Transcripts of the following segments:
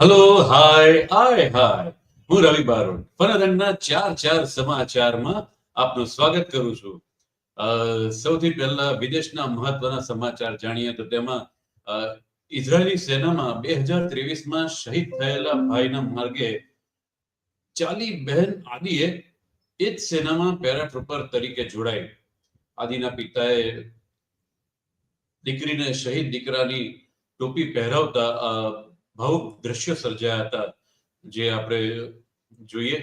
Hello hi હાય હાય હું રવિ બારોટ. ફનરંગના ચાર ચાર સમાચારમાં આપનું સ્વાગત કરું છું. સૌથી પહેલા વિદેશના મહત્વના સમાચાર જાણીએ તો તેમાં ઇઝરાયેલી સેનામાં બે હજાર ત્રેવીસમાં શહીદ થયેલા ભાઈના માર્ગે ચાલી બહેન આદિએ એ જ સેનામાં પેરાટ્રુપર તરીકે જોડાઈ. આદિના પિતાએ દીકરીને શહીદ દીકરાની ટોપી પહેરાવતા ભાવુક દ્રશ્યો સર્જાયા હતા, જે આપણે જોઈએ.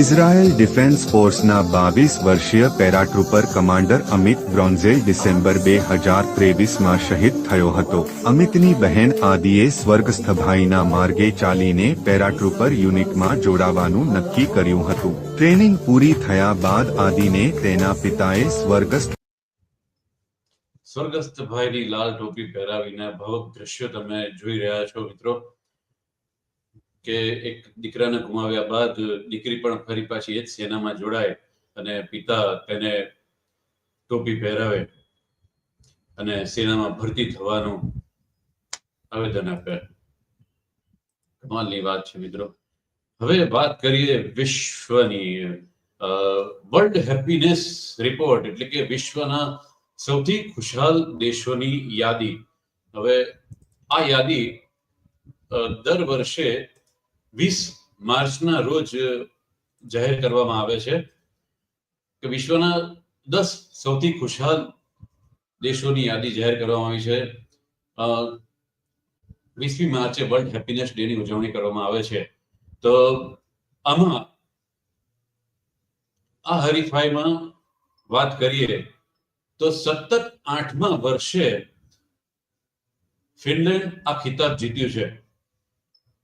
ઇઝરાયેલ ડિફેન્સ ફોર્સના બાવીસ વર્ષીય પેરાટ્રુપર કમાન્ડર અમિત બ્રોન્ઝેલ ડિસેમ્બર બે હજાર ત્રેવીસમાં શહીદ થયો હતો. અમિતની બહેન આદિએ સ્વર્ગસ્થ ભાઈના માર્ગે ચાલીને પેરાટ્રુપર યુનિટમાં જોડાવાનું નક્કી કર્યું હતું. ટ્રેનિંગ પૂરી થયા બાદ આદિને તેના પિતાએ સ્વર્ગસ્થ સ્વર્ગસ્થ ભાઈની લાલ ટોપી પહેરાવીને ભાવુક દ્રશ્યો તમે જોઈ રહ્યા છો, મિત્રો. કે એક દીકરાને ગુમાવ્યા બાદ દીકરી પણ ફરી પાછી એ જ સેનામાં જોડાય અને પિતા તેને ટોપી પહેરાવે અને સેનામાં ભરતી થવાનું આવેદન આપે. કમાલની વાત છે, મિત્રો. હવે વાત કરીએ વિશ્વની વર્લ્ડ હેપીનેસ રિપોર્ટ એટલે કે વિશ્વના સૌથી ખુશહાલ દેશોની યાદી. હવે આ યાદી દર વર્ષે વીસ માર્ચના રોજ જાહેર કરવામાં આવે છે કે વિશ્વના દસ સૌથી ખુશહાલ દેશોની યાદી જાહેર કરવામાં આવી છે. વીસમી માર્ચે વર્લ્ડ હેપીનેસ ડે ની ઉજવણી કરવામાં આવે છે. તો આમાં આ હરીફાઈમાં વાત કરીએ તો સતત આઠમા વર્ષે ફિનલેન્ડ આ ખિતાબ જીત્યું છે.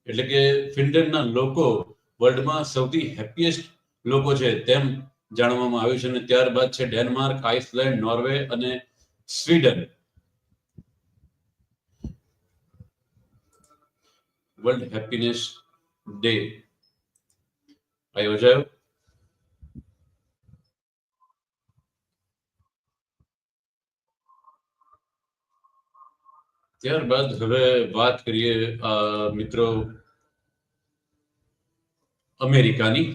એટલે કે ફિનલેન્ડના લોકો વર્લ્ડમાં સૌથી હેપીએસ્ટ લોકો છે તેમ જાણવામાં આવ્યું છે અને ત્યારબાદ છે ડેનમાર્ક, આઇસલેન્ડ, નોર્વે અને સ્વીડન. વર્લ્ડ હેપીનેસ ડે આ યોજાયો ત્યારબાદ હવે વાત કરીએ મિત્રો અમેરિકાની.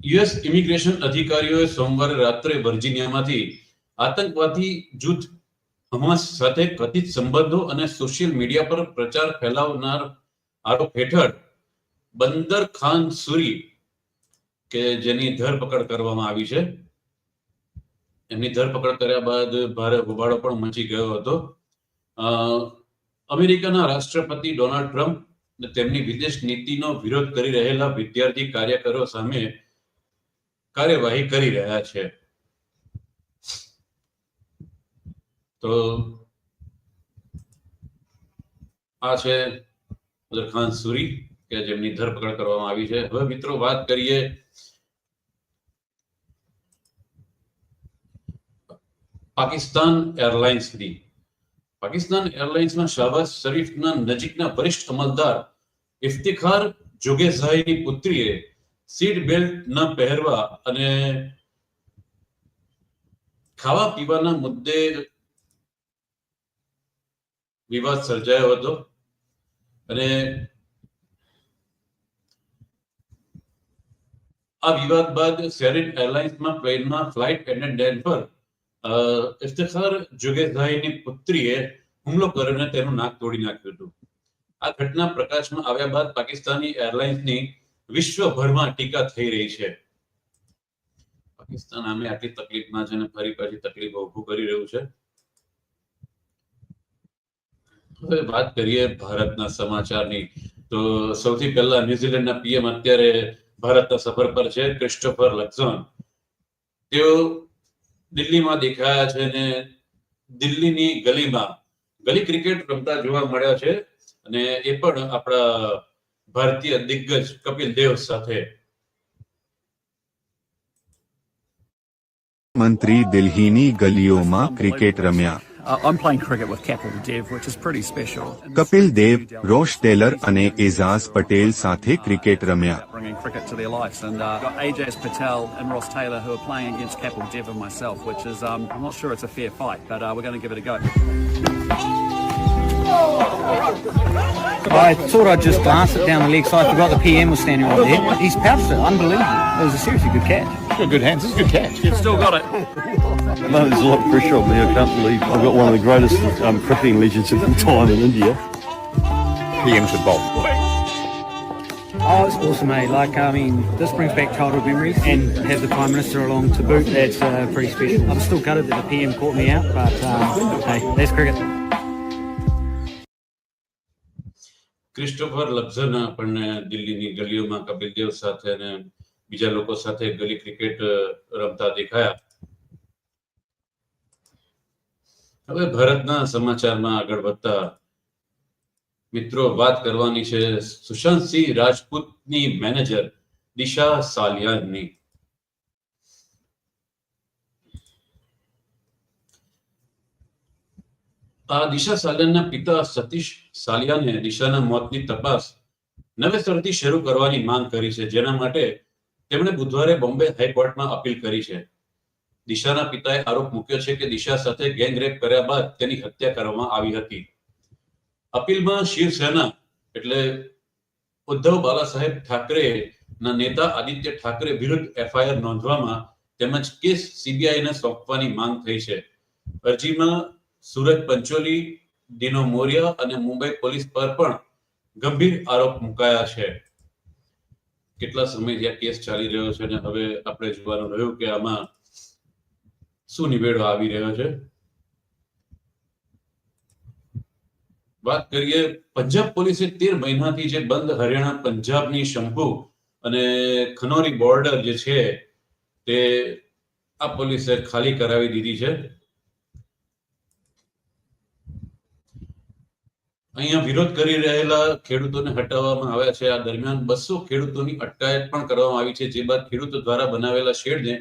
યુએસ ઇમિગ્રેશન અધિકારીઓએ સોમવારે રાત્રે વર્જિનિયામાંથી આતંકવાદી જૂથ હમાસ સાથે કથિત સંબંધો અને સોશિયલ મીડિયા પર પ્રચાર ફેલાવનાર આરોપ હેઠળ બંદર ખાન સુરી, કે જેની ધરપકડ કરવામાં આવી છે એમની ધરપકડ કર્યા બાદ ભારે હોબાળો પણ મચી ગયો હતો. અમેરિકાના રાષ્ટ્રપતિ ડોનાલ્ડ ટ્રમ્પ તેમની વિદેશ નીતિનો વિરોધ કરી રહેલા વિદ્યાર્થી કાર્યકરો સામે કાર્યવાહી કરી રહ્યા છે. તો આ છે ખાન સુરી કે જેમની ધરપકડ કરવામાં આવી છે. હવે મિત્રો વાત કરીએ પાકિસ્તાન એરલાઇન્સની પાકિસ્તાન એરલાઇન્સમાં શાહબાઝ શરીફના નજીકના વરિષ્ઠ અમલદાર ઇફ્તિખાર જોગેઝાઈની પુત્રીએ સીટ બેલ્ટ ન પહેરવા અને ખાવા પીવાના મુદ્દે વિવાદ સર્જાયો હતો અને આ વિવાદ બાદ સેરિન એરલાઇન્સમાં પ્લેનમાં ફ્લાઇટ એટેન્ડન્ટ પર ઇફતિખાર જુગેઝાઈની પુત્રીએ હુમલો કરીને તેનું નાક તોડી નાખ્યું હતું. આ ઘટના પ્રકાશમાં આવ્યા બાદ પાકિસ્તાની એરલાઇન્સની વિશ્વભરમાં ટીકા થઈ રહી છે. પાકિસ્તાન આમે આટલી તકલીફમાં છે અને ફરી પાછી તકલીફ ઊભું કરી રહ્યું છે. હવે વાત કરીએ ભારતના સમાચારની. તો સૌથી પહેલા ન્યુઝીલેન્ડના પીએમ અત્યારે ભારતના સફર પર છે, ક્રિસ્ટોફર લક્ઝોન. તેઓ દિલ્હીમાં દેખાયા છે અને દિલ્હીની ગલીમાં. ગલી ક્રિકેટ રમતા જોવા મળ્યા છે અને એ પણ આપણા ભારતીય દિગ્ગજ કપિલ દેવ સાથે. મંત્રી દિલ્હીની ગલીઓમાં ક્રિકેટ રમ્યા. I'm playing cricket with Kapil Dev, which is pretty special. Kapil Dev Ross Taylor અને એઝાઝ પટેલ સાથે ક્રિકેટ રમ્યા Bringing cricket to their lives. And uh, got Ajaz Patel and Ross Taylor who are playing against Kapil Dev and myself, which is, um, I'm not sure it's a fair fight, but uh, we're going to give it a go. I thought I'd just glance it down the leg side. I forgot the PM was standing right there. He's pounced it. Unbelievable. It was a seriously good catch. Got good hands. It's a good catch. You've still got it. No, there's a lot of pressure on me. I can't believe I've got one of the greatest um, cricketing legends of all time in India. PM should bowl. Oh, it's awesome, mate. Like, I mean, this brings back childhood memories and have the Prime Minister along to boot. That's uh, pretty special. I'm still gutted that the PM caught me out, but um, hey, that's cricket. Christopher લબ્ઝન આપણને દિલ્હીની ગલીઓમાં કપિલ દેવ સાથે અને બીજા લોકો સાથે ગલી cricket અ, રમતા દેખાયા હવે ભારતના સમાચારમાં આગળ વધતા મિત્રો વાત કરવાની છે સુશાંત સિંહ રાજપૂતની મેનેજર દિશા સાલિયાની. આ દિશા સાલિયાનના પિતા સતીશ સાલિયાને દિશાના મોતની તપાસ નવેસરથી શરૂ કરવાની માંગ કરી છે, જેના માટે તેમણે બુધવારે બોમ્બે હાઈકોર્ટમાં અપીલ કરી છે. દિશાના પિતાએ આરોપ મૂક્યો છે કે દિશા સાથે ગેંગ કર્યા બાદ તેની હત્યા કરવામાં આવી હતી. અપીલમાં શિવસેના એટલે ઉદ્ધવ બાલાસાહેબ ઠાકરે ના નેતા આદિત્ય ઠાકરે વિરુદ્ધ એફઆઈઆર નોંધવામાં તેમજ કેસ સીબીઆઈને સોંપવાની માંગ થઈ છે. અરજીમાં સુરત પંચોલી દિનો મોરિયા અને મુંબઈ પોલીસ પર પણ ગંભીર આરોપ મુકાયા છે. કેટલા સમયથી આ કેસ ચાલી રહ્યો છે અને હવે આપણે જોવાનું રહ્યું કે આમાં શું નિવેડો આવી રહ્યો છે? વાત કરીએ પંજાબ પોલીસે તેર મહિનાથી જે બંધ હરિયાણા પંજાબની શંભુ અને ખનોરી બોર્ડર જે છે, તે આ પોલીસે ખાલી કરાવી દીધી છે. અહીંયા વિરોધ કરી રહેલા ખેડૂતોને હટાવવામાં આવ્યા છે. આ દરમિયાન બસો ખેડૂતોની અટકાયત પણ કરવામાં આવી છે. જે બાદ ખેડૂતો દ્વારા બનાવેલા શેડને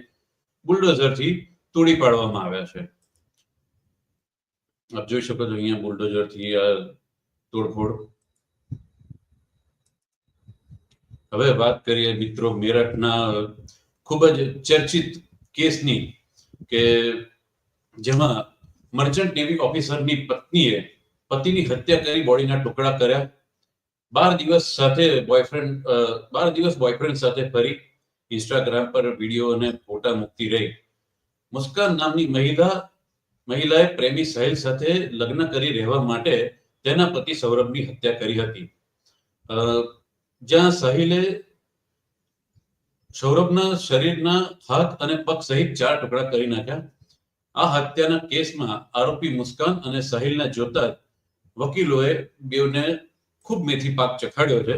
બુલડોઝરથી તોડી પાડવામાં આવ્યા છે. આપ જોઈ શકો છો અહીંયા બુલડોઝરથી આ તોડફોડ. હવે વાત કરીએ મિત્રો મેરઠના ખૂબ જ ચર્ચિત કેસની કે જેમાં મર્ચન્ટ નેવી ઓફિસરની પત્નીએ પતિની હત્યા કરી, બોડીના ટુકડા કર્યા. બાર દિવસ સાથે બોયફ્રેન્ડ બાર દિવસ બોયફ્રેન્ડ સાથે ફરી ઇન્સ્ટાગ્રામ પર વીડિયો અને ફોટા મૂકતી રહી. મુસ્કાન નામની મહિલા, મહિલાએ પ્રેમી સહેલ સાથે લગ્ન કરી રહેવા માટે તેના પતિ સૌરભની હત્યા કરી હતી. જ્યાં સાહિલે સૌરભના શરીરના હાથ અને પગ સહિત ચાર ટુકડા કરી નાખ્યા. આ હત્યાના કેસમાં આરોપી મુસ્કાન અને સાહિલને જોતા વકીલોએ બેવને ખૂબ મેથી પાક ચખાડ્યો છે.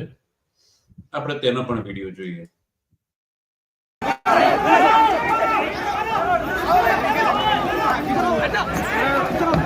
આપણે તેનો પણ વીડિયો જોઈએ.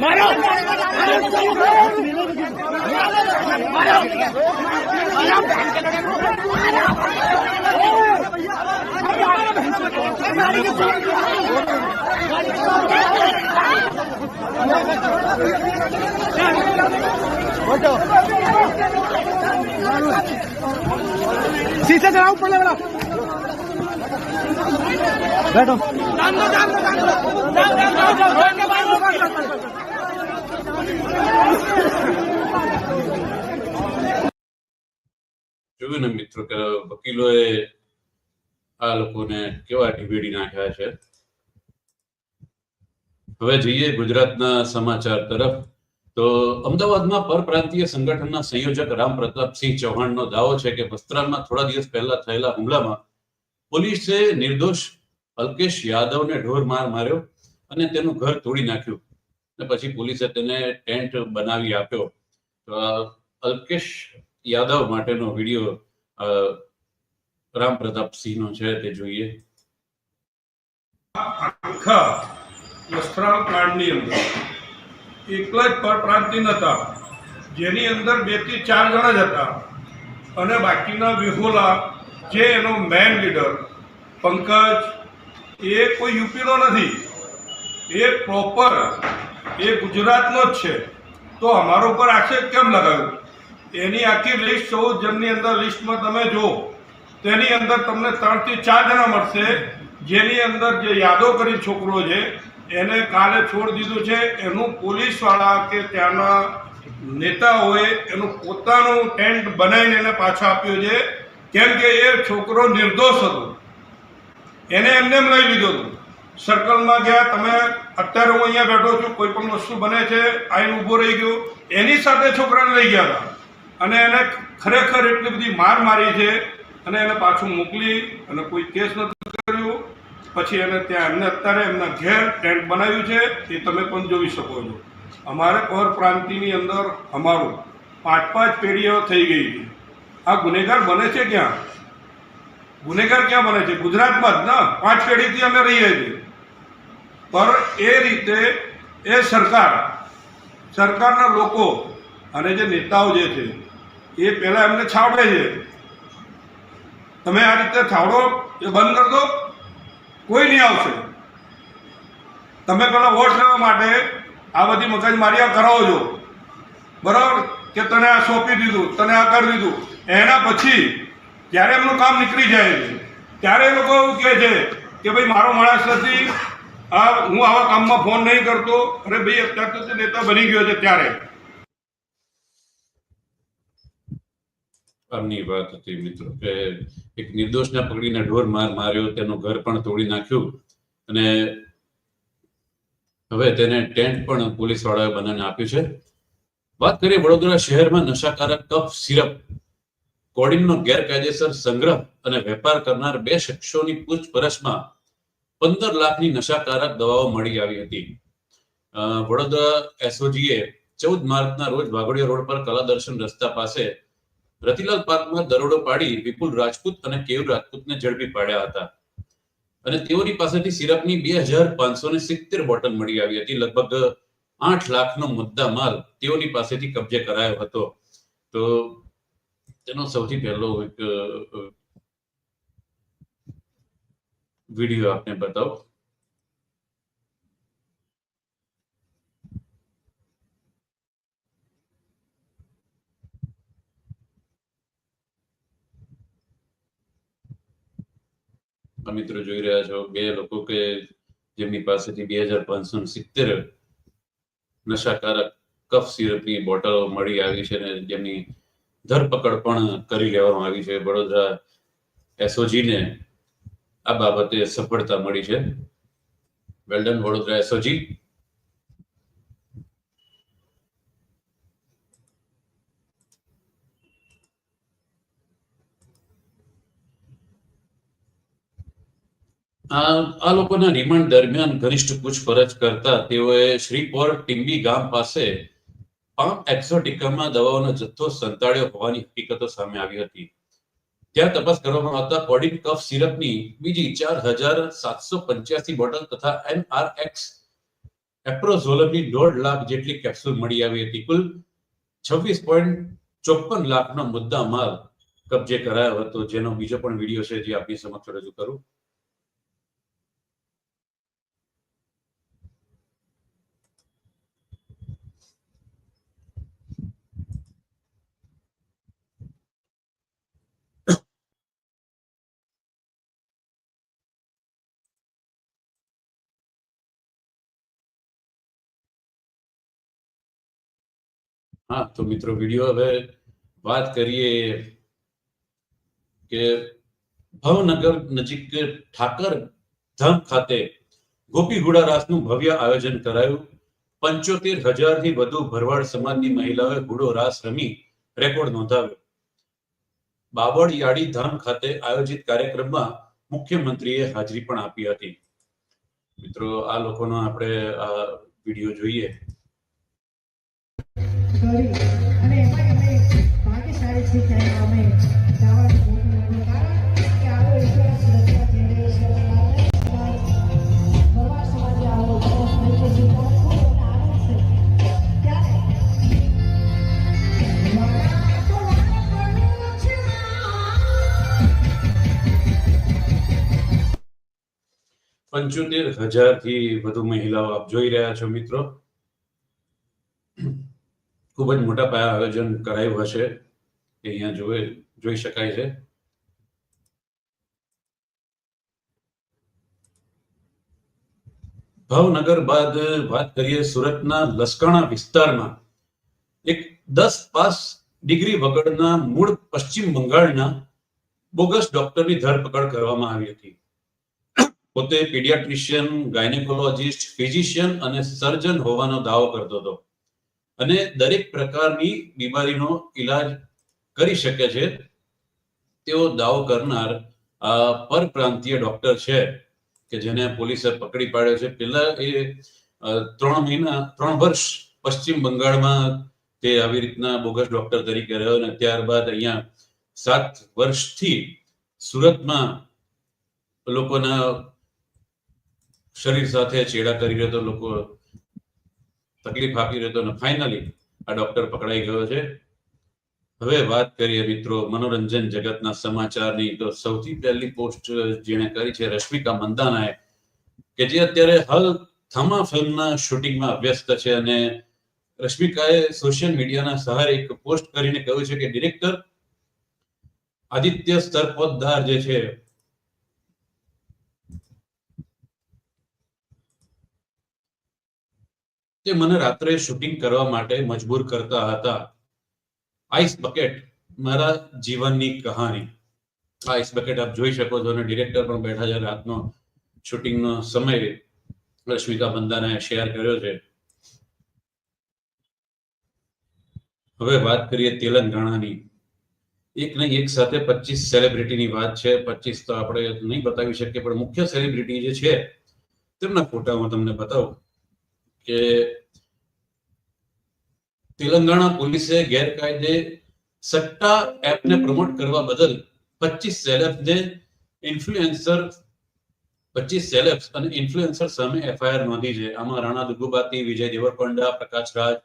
મારો भाई प्लीज प्लीज मारो मारो शीशे चलाओ ऊपर ले बड़ा बैठो જોયું ને મિત્રો કે વકીલોએ આ લોકોને કેવા ઢીબેડી નાખ્યા છે. હવે જઈએ ગુજરાતના સમાચાર તરફ. તો અમદાવાદમાં પરપ્રાંતીય સંગઠનના સંયોજક રામ પ્રતાપસિંહ ચૌહાણનો દાવો છે કે વસ્ત્રાલમાં થોડા દિવસ પહેલા થયેલા હુમલામાં પોલીસે નિર્દોષ અલ્કેશ યાદવને ઢોર માર માર્યો અને તેનું ઘર તોડી નાખ્યું. અને પછી પોલીસે તેને ટેન્ટ બનાવી આપ્યો. અલ્કેશ યાદવ માટેનો વીડિયો રામ પ્રતાપસિંહનો છે તે જોઈએ. આખા વસ્ત્રાલ પ્લાન્ટની અંદર એકલા જ પરપ્રાંતિ હતા, જેની અંદર બેથી ચાર જણા જ હતા. અને બાકીના વિહોલા, જે એનો મેન લીડર પંકજ, એ કોઈ યુપીનો નથી. એ પ્રોપર એ ગુજરાતનો જ છે. તો અમારો ઉપર આક્ષેપ કેમ લગાવ્યો? એની આખી લિસ્ટ ચૌદ જણની અંદર લિસ્ટમાં તમે જો તેની અંદર તમને ત્રણથી ચાર જણા મળશે. જેની અંદર જે યાદો કરી છોકરો છે, એને કાલે છોડ દીધું છે. એનું પોલીસવાળા કે ત્યાંના નેતાઓએ એનું પોતાનું ટેન્ટ બનાવીને એને પાછો આપ્યો છે. કેમ કે એ છોકરો નિર્દોષ હતો. એને એમને એમ લઈ લીધો હતો. સર્કલમાં ગયા, તમે અત્યારે હું અહીંયા બેઠો છું, કોઈ પણ વસ્તુ બને છે, આઈન ઊભો રહી ગયો. એની સાથે છોકરાને લઈ ગયા હતા. અને એને ખરેખર એટલી બધી માર મારી છે. અને એને પાછું મોકલી અને કોઈ કેસ નથી કર્યો. પછી એને ત્યાં એમને અત્યારે એમના ઘેર ટેન્ટ બનાવ્યું છે, એ તમે પણ જોઈ શકો છો. અમારે પર પ્રાંતિની અંદર અમારું પાંચ પાંચ પેઢીઓ થઈ ગઈ છે. આ ગુનેગાર બને છે ક્યાં? ગુનેગાર ક્યાં બને છે? ગુજરાતમાં જ ના? પાંચ પેઢીથી અમે રહીએ છીએ. પર એ રીતે એ સરકાર, સરકારના લોકો અને જે નેતાઓ જે છે, એ પહેલાં એમને છાવડે છે. તમે આ રીતે છાવડો, એ બંધ કરી દો. કોઈ નહીં આવશે. તમે પેલા વોટ લેવા માટે આ બધી મગજમારીઓ કરાવો છો. બરાબર? કે તને આ સોંપી દીધું, તને આ કરી દીધું. એના પછી જ્યારે એમનું કામ નીકળી જાય છે, ત્યારે એ લોકો એવું કહે છે કે ભાઈ, મારો માણસ નથી આ હું આવા કામમાં ફોન નહીં કરતો. અરે ભાઈ, અત્યારે તો નેતા બની ગયો છે ત્યારે. આમની વાત હતી મિત્રો કે એક નિર્દોષને પકડીને ઢોર માર માર્યો, તેનું ઘર પણ તોડી નાખ્યું અને હવે તેને ટેન્ટ પણ પોલીસ વાળાએ બનાવીને આપ્યું છે. વાત કરીએ વડોદરા શહેરમાં નશાકારક કફ, સિરપ, કોડિનનો ગેરકાયદેસર સંગ્રહ અને વેપાર કરનાર બે શખ્સોની પૂછપરછમાં પંદર લાખની નશાકારક દવાઓ મળી આવી હતી. વડોદરા એસઓજીએ ચૌદ માર્ચના રોજ વાઘોડિયા રોડ પર કલા દર્શન રસ્તા પાસે રતિલાલ પાર્કમાં દરોડો પાડી વિપુલ રાજપૂત અને કેયુર રાજપૂતને ઝડપી પાડ્યા હતા. અને તેઓની પાસેથી સિરપની બે હજાર પાંચસો ને સિત્તેર બોટલ મળી આવી હતી. લગભગ આઠ લાખનો મુદ્દા માલ તેઓની પાસેથી કબજે કરાયો હતો. તો તેનો સૌથી પહેલો એક વીડિયો આપને બતાવો. મિત્રો જોઈ રહ્યા છો બે લોકો કે જેમની પાસેથી બે હજાર પાંચસો સિત્તેર નશાકારક કફ સિરપની બોટલો મળી આવી છે અને જેમની ધરપકડ પણ કરી લેવામાં આવી છે. વડોદરા એસઓજી ને આ બાબતે સફળતા મળી છે. વેલ્ડન વડોદરા એસઓજી આ લોકોના રિમાન્ડ દરમિયાન ઘનિષ્ઠ પૂછપરછ કરતા તેઓએ શ્રીપોર ટીમ્બી ગામ પાસે પામ એક્સોટિકામાં દવાઓનો જથ્થો સંતાડ્યો હોવાની હકીકતો સામે આવી હતી. ત્યાં તપાસ કરવામાં આવતા કોડિન કફ સિરપની બીજી ચાર હજાર સાતસો પંચ્યાસી બોટલ તથા એનઆરએક્સ એપ્રોઝોલમની દોઢ લાખ જેટલી કેપ્સ્યુલ મળી આવી હતી. કુલ છવ્વીસ પોઈન્ટ ચોપન લાખનો મુદ્દા માલ કબજે કરાયો હતો, જેનો બીજો પણ વીડિયો છે જે આપની સમક્ષ રજૂ કરું. હા, તો મિત્રો, વીડિયો હવે વાત કરીએ કે ભવનગર નજીક ઠાકર ધામ ખાતે ગોપી ઘોડા રાસનું ભવ્ય આયોજન કરાયું. પંચોતેર હજારથી વધુ ભરવાડ સમાજની મહિલાઓએ ગુડો રાસ રમી રેકોર્ડ નોંધાવ્યો. યાડી ધામ ખાતે આયોજિત કાર્યક્રમમાં મુખ્યમંત્રીએ હાજરી પણ આપી હતી. મિત્રો, આ લોકોનો આપણે આ વીડિયો જોઈએ. કરી અને એમાં અમે ભાગ્યશાળી છીએ કે અમે જવાનું મોટું મોટું કારણ કે આવો ઇતિહાસ રચવા જઈ રહ્યો છે અને મારા સમાજ ભરવાડ સમાજે આવો ઇતિહાસ લખ્યો છે ત્યારે ખૂબ મને આનંદ છે ત્યારે વાળા તો વાળા છે પંચોતેર હજારથી વધુ મહિલાઓ આપ જોઈ રહ્યા છો મિત્રો. ખૂબ જ મોટા પાયા આયોજન કરાયું હશે એ અહીંયા જોઈ જોઈ શકાય છે. ભાવનગર બાદ વાત કરીએ સુરતના લસકાણા વિસ્તારમાં. એક દસ પાસ ડિગ્રી વગરના મૂળ પશ્ચિમ બંગાળના બોગસ ડોક્ટરની ધરપકડ કરવામાં આવી હતી. પોતે પીડિયાટ્રિશિયન, ગાયનેકોલોજીસ્ટ, ફિઝિશિયન અને સર્જન હોવાનો દાવો કરતો હતો. અને દરેક પ્રકારની બીમારીનો ઈલાજ કરી શકે છે. તેવો દાવો કરનાર પરપ્રાંતીય ડોક્ટર છે કે જેને પોલીસે પકડી પાડ્યો છે. પહેલા એ ત્રણ મહિના, ત્રણ વર્ષ પશ્ચિમ બંગાળમાં તે આવી રીતના બોગસ ડોક્ટર તરીકે રહ્યો અને ત્યારબાદ અહીંયા સાત વર્ષથી સુરતમાં લોકોના શરીર સાથે ચેડા કરી રહ્યો હતો. લોકો તકલીફ આપી રહ્યો હતો ફાઇનલી આ ડોક્ટર પકડાઈ ગયો છે. હવે વાત કરીએ મિત્રો મનોરંજન જગતના સમાચારની. તો સૌથી પહેલી પોસ્ટ જેણે કરી છે રશ્મિકા મંદાનાએ કે જે અત્યારે હાલ થમા ફિલ્મના શૂટિંગમાં વ્યસ્ત છે અને રશ્મિકાએ સોશિયલ મીડિયાના સહારે એક પોસ્ટ કરીને કહ્યું છે કે ડિરેક્ટર આદિત્ય સ્તર જે છે તે મને રાત્રે શૂટિંગ કરવા માટે મજબૂર કરતા હતા. આઈસ બકેટ મારા જીવનની કહાની. આઈસ બકેટ આપ જોઈ શકો છો અને ડિરેક્ટર પણ બેઠા છે રાતનો શૂટિંગનો સમય. રશ્મિકા બંદાને શેર કર્યો છે. હવે વાત કરીએ તેલંગાણાની. એક નહીં, એક સાથે પચીસ સેલિબ્રિટીની વાત છે. પચીસ તો આપણે નહીં બતાવી શકીએ, પણ મુખ્ય સેલિબ્રિટી જે છે, તેમના ફોટા હું તમને બતાવું. કે તેલંગાણા પોલીસે ગેરકાયદે સટ્ટા એપને પ્રમોટ કરવા બદલ પચીસ સેલેબ્સને ઇન્ફ્લુએન્સર પચીસ સેલેબ્સ અને ઇન્ફ્લુએન્સર સામે એફઆઈઆર નોંધી છે. આમાં રાણા દુગુબાતી વિજય દેવરકોંડા, પ્રકાશ રાજ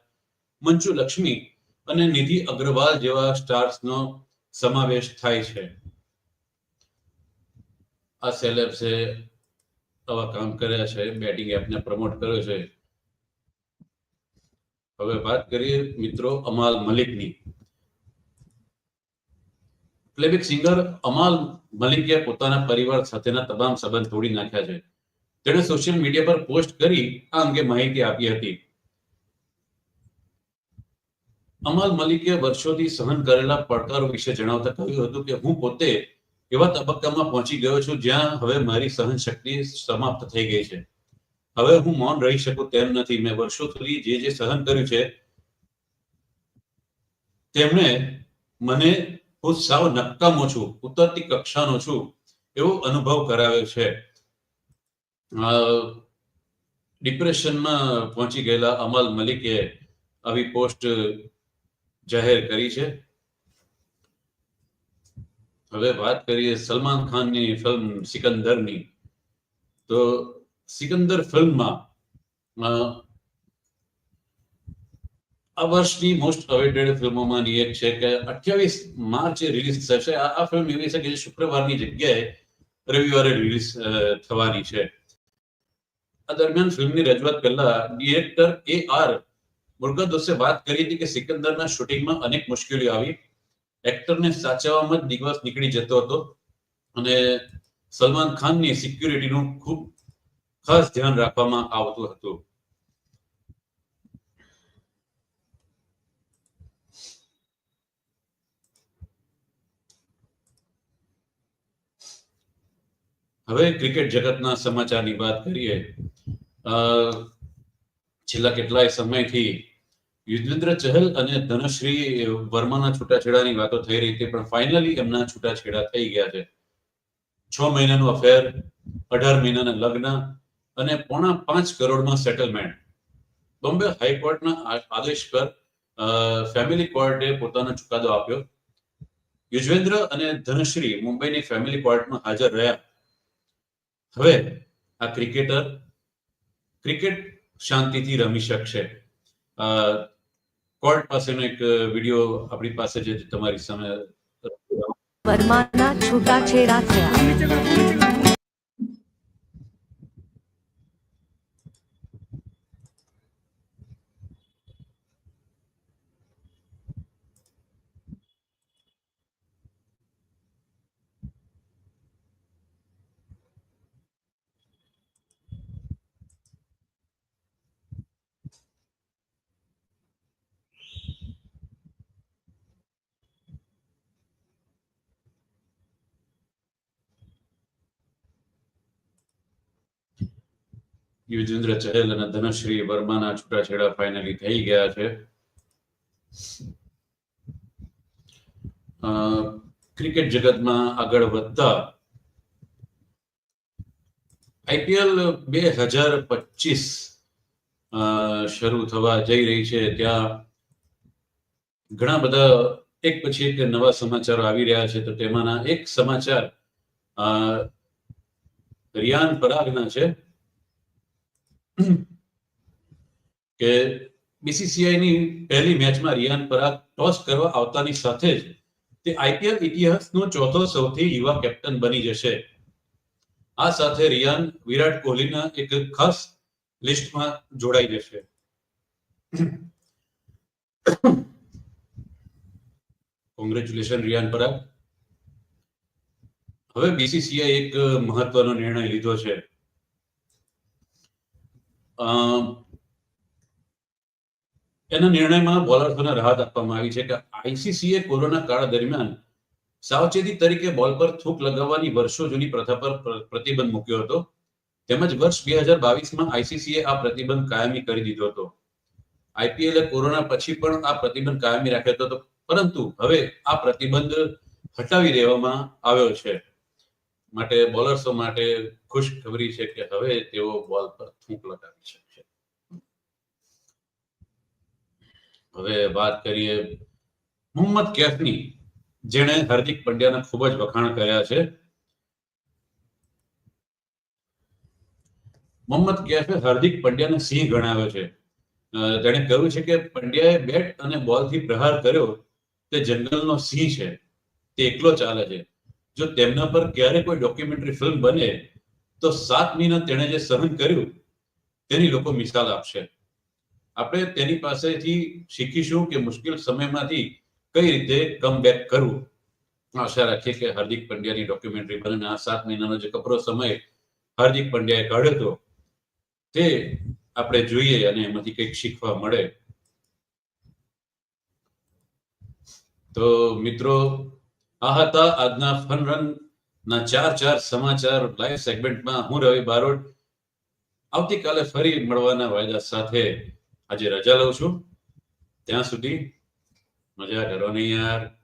મંચુ લક્ષ્મી અને નિધિ અગ્રવાલ જેવા સ્ટાર્સનો સમાવેશ થાય છે. આ સેલેબ્સે આવા કામ કર્યા છે, બેટિંગ એપને પ્રમોટ કર્યો છે. હવે વાત કરીએ મિત્રો અમાલ મલિકની. પ્લેબેક સિંગર અમાલ મલિકે પોતાના પરિવાર સાથેના તમામ સંબંધ તોડી નાખ્યા છે. તેણે સોશિયલ મીડિયા પર પોસ્ટ કરી આ અંગે માહિતી આપી હતી. અમાલ મલિકે વર્ષોથી સહન કરેલા પડકારો વિશે જણાવતા કહ્યું હતું કે હું પોતે એવા તબક્કામાં પહોંચી ગયો છું જ્યાં હવે મારી સહન શક્તિ સમાપ્ત થઈ ગઈ છે. હવે હું મૌન રહી શકું તેમ નથી. મેં વર્ષો સુધી જે જે સહન કર્યું છે, તેમણે મને હું સાવ નકામો છું ઉતરતી કક્ષાનો છું એવો અનુભવ કરાવ્યો છે. ડિપ્રેશનમાં પહોંચી ગયેલા અમલ મલિકે આવી પોસ્ટ જાહેર કરી છે. હવે વાત કરીએ સલમાન ખાનની ફિલ્મ સિકંદરની. તો સિકંદર ફિલ્મમાં આ વર્ષની મોસ્ટ અવેટેડ ફિલ્મોમાંની એક છે કે અઠ્યાવીસ માર્ચે રિલીઝ થશે. આ ફિલ્મ એવી છે કે શુક્રવારની જગ્યાએ રવિવારે રિલીઝ થવાની છે. આ દરમિયાન ફિલ્મની રજૂઆત પહેલા ડિરેક્ટર એ આર મુર્ગદોસે વાત કરી હતી કે સિકંદરના શૂટિંગમાં અનેક મુશ્કેલીઓ આવી. એક્ટરને સાચવવામાં જ દિવસ નીકળી જતો હતો અને સલમાન ખાનની સિક્યુરિટીનું ખૂબ ખાસ ધ્યાન રાખવામાં આવતું હતું. હવે ક્રિકેટ જગતના સમાચારની વાત કરીએ છેલ્લા કેટલાય સમયથી યુજવેન્દ્ર ચહલ અને ધનશ્રી વર્માના છૂટાછેડાની વાતો થઈ રહી હતી, પણ ફાઇનલી એમના છૂટાછેડા થઈ ગયા છે. છ મહિનાનું અફેર અઢાર મહિનાના લગ્ન અને પોણા પાંચ કરોડમાં સેટલમેન્ટ. બોમ્બે હાઈકોર્ટના આદેશ પર ફેમિલી કોર્ટે પોતાનો ચુકાદો આપ્યો. યુજવેન્દ્ર અને ધનશ્રી મુંબઈની ફેમિલી કોર્ટમાં હાજર રહ્યા. હવે આ ક્રિકેટર ક્રિકેટ શાંતિથી રમી શકશે. કોર્ટ પાસેનો એક વીડિયો આપણી પાસે છે તમારી સામે વર્માના છૂટાછેડા થયા. યુજેન્દ્ર ચહલ અને ધનશ્રી વર્માના છૂટાછેડા ફાઇનલી થઈ ગયા છે. ક્રિકેટ જગતમાં આગળ વધતા આઈપીએલ બે હજાર પચીસ શરૂ થવા જઈ રહી છે. ત્યાં ઘણા બધા એક પછી એક નવા સમાચારો આવી રહ્યા છે. તો તેમાંના એક સમાચાર રિયાન પરાગના છે. કે બીસીસીઆઈની પહેલી મેચમાં રિયાન પરાગ ટોસ કરવા આવતાની સાથે જ તે આઈપીએલ ઇતિહાસનો ચોથો સૌથી યુવા કેપ્ટન બની જશે. આ સાથે રિયાન વિરાટ કોહલીના એક ખાસ લિસ્ટમાં જોડાઈ જશે. કોંગ્રેચ્યુલેશન રિયાન પરાગ. હવે બીસીસીઆઈ એક મહત્વનો નિર્ણય લીધો છે. એના નિર્ણયમાં બોલર્સોને રાહત આપવામાં આવી છે કે આઈસીસીએ કોરોના કાળ દરમિયાન સાવચેતી તરીકે બોલ પર થૂક લગાવવાની વર્ષો જૂની પ્રથા પર, પ્રતિબંધ મૂક્યો હતો. તેમજ વર્ષ બે હજાર બાવીસમાં આઈસીસીએ આ પ્રતિબંધ કાયમી કરી દીધો હતો. આઈપીએલે કોરોના પછી પણ આ પ્રતિબંધ કાયમી રાખ્યો હતો. પરંતુ હવે આ પ્રતિબંધ હટાવી દેવામાં આવ્યો છે. માટે, બોલર્સો માટે ખુશખબરી છે કે હવે તેઓ બોલ પર થૂંક લગાવી શકશે. હવે વાત કરીએ મોહમ્મદ કેફની જેણે હાર્દિક પંડ્યાના ખૂબ જ વખાણ કર્યા છે. મોહમ્મદ કેફે હાર્દિક પંડ્યાને સિંહ ગણાવ્યો છે. તેણે કહ્યું છે કે પંડ્યાએ બેટ અને બોલથી પ્રહાર કર્યો, તે જંગલનો સિંહ છે. તે એકલો ચાલે છે. જો તેમના પર ક્યારે કોઈ ડોક્યુમેન્ટરી ફિલ્મ બને, તો સાત મહિના તેણે જે સહન કર્યું, તેની લોકો મિસાલ આપશે. આપણે તેની પાસેથી શીખીશું કે મુશ્કેલ સમયમાંથી કઈ રીતે કમબેક કરવું. આશા રાખીએ કે હાર્દિક પંડ્યાની ડોક્યુમેન્ટરી બને આ સાત મહિનાનો જે કપરો સમય હાર્દિક પંડ્યાએ કાઢ્યો હતો, તે આપણે જોઈએ અને એમાંથી કંઈક શીખવા મળે. તો મિત્રો આ હતા આજના ફન રન ના ચાર ચાર સમાચાર લાઈવ સેગમેન્ટમાં હું રવિ બારોટ. આવતીકાલે ફરી મળવાના વાયદા સાથે આજે રજા લઉં છું. ત્યાં સુધી મજા કરો ને યાર.